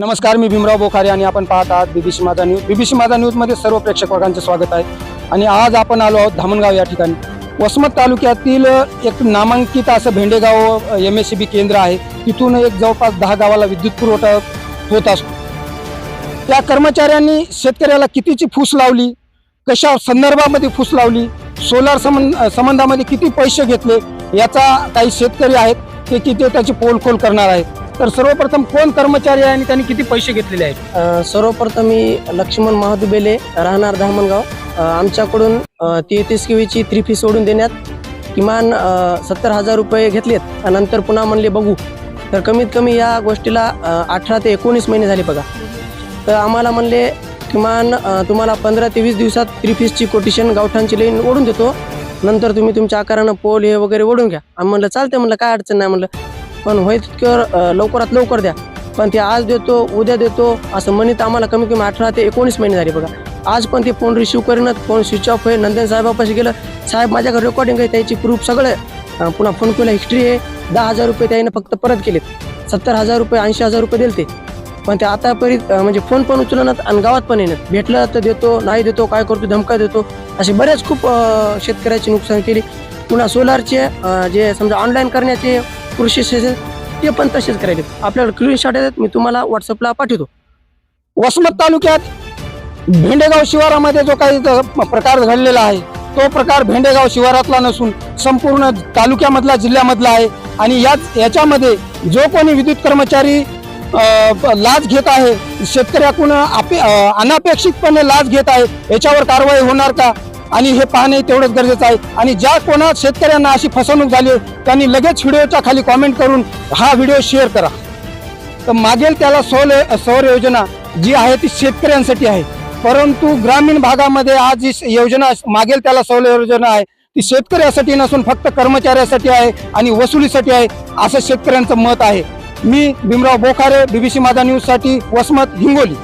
नमस्कार मी भीमराव बोखारे आणि आपण पाहत आहात बीबीसी माझा न्यूज. बीबीसी माझा न्यूजमध्ये सर्व प्रेक्षक वर्गांचे स्वागत आहे. आणि आज आपण आलो आहोत धामणगाव या ठिकाणी. वसमत तालुक्यातील एक नामांकित असं Bhendegaon M S C B केंद्र आहे. तिथून एक जवळपास दहा गावाला विद्युत पुरवठा होत असतो. त्या कर्मचाऱ्यांनी शेतकऱ्याला कितीची फूस लावली? कशा संदर्भामध्ये फूस लावली? सोलार संबंध संबंधामध्ये किती पैसे घेतले? याचा काही शेतकरी आहेत ते किती त्याची पोलखोल करणार आहेत. तर सर्वप्रथम कोण कर्मचारी आहे आणि त्यांनी किती पैसे घेतलेले आहेत? अ, सर्वप्रथम मी लक्ष्मण महादुबेले राहणार धामणगाव. अ, आमच्याकडून तेहतीस किवीची थ्री फी सोडून देण्यात किमान सत्तर हजार रुपये घेतलेत. आणि नंतर पुन्हा म्हणले बघू. तर कमीत कमी या गोष्टीला अठरा ते एकोणीस महिने झाले बघा. तर आम्हाला म्हणले किमान अ, तुम्हाला पंधरा ते वीस दिवसात थ्री फीसची कोटेशन गावठांची लाईन ओढून देतो. नंतर तुम्ही तुमच्या आकारानं पोल हे वगैरे ओढून घ्या. आम्ही म्हणलं चालते म्हणलं काय अडचण नाही. म्हणलं पण होईल तितकं लवकरात लवकर द्या. पण ते आज देतो उद्या देतो असं म्हणत आम्हाला कमी कमी अठरा ते एकोणीस महिने झाले बघा. आज पण ते फोन रिसिव्ह करीनच फोन स्विच ऑफ आहे नंदन साहेबापाशी गेलं. साहेब माझ्याकडे रेकॉर्डिंग आहे त्याची प्रूफ सगळं पुन्हा फोन केला हिस्ट्री आहे. दहा हजार रुपये त्याने फक्त परत केलेत. सत्तर हजार रुपये ऐंशी हजार रुपये दिले ते पण ते आतापर्यंत म्हणजे फोन पण उचलणार आणि गावात पण येणार. भेटलं तर देतो नाही देतो काय करतो धमका देतो. असे बरेच खूप शेतकऱ्याची नुकसान केली. पुन्हा सोलारचे जे समजा ऑनलाईन करण्याचे कृषी आहे ते पण तसेच करायचे आपल्याकडे स्क्रीनशॉट आहेत मी तुम्हाला व्हॉट्सअपला पाठवतो. वसमत तालुक्यात भेंडेगाव शिवारामध्ये जो काही प्रकार घडलेला आहे तो प्रकार भेंडेगाव शिवारातला नसून संपूर्ण तालुक्यामधला जिल्ह्यामधला आहे. आणि याच याच्यामध्ये जो कोणी विद्युत कर्मचारी लाच घेत आहे शेतकऱ्याकडून आपे अनापेक्षितपणे लाच घेत आहे याच्यावर कारवाई होणार का? आणि हे पाहणे तेवढंच गरजेचं आहे. आणि ज्या कोणा शेतकऱ्यांना अशी फसवणूक झाली त्यांनी लगेच व्हिडिओच्या खाली कॉमेंट करून हा व्हिडिओ शेअर करा. तर मागेल त्याला सौर सौर योजना जी आहे ती शेतकऱ्यांसाठी आहे. परंतु ग्रामीण भागामध्ये आज जी योजना मागेल त्याला सौर योजना आहे ती शेतकऱ्यासाठी नसून फक्त कर्मचाऱ्यासाठी आहे आणि वसुलीसाठी आहे असं शेतकऱ्यांचं मत आहे. मी भीमराव बोखारे बीबीसी माझा न्यूजसाठी वसमत हिंगोली.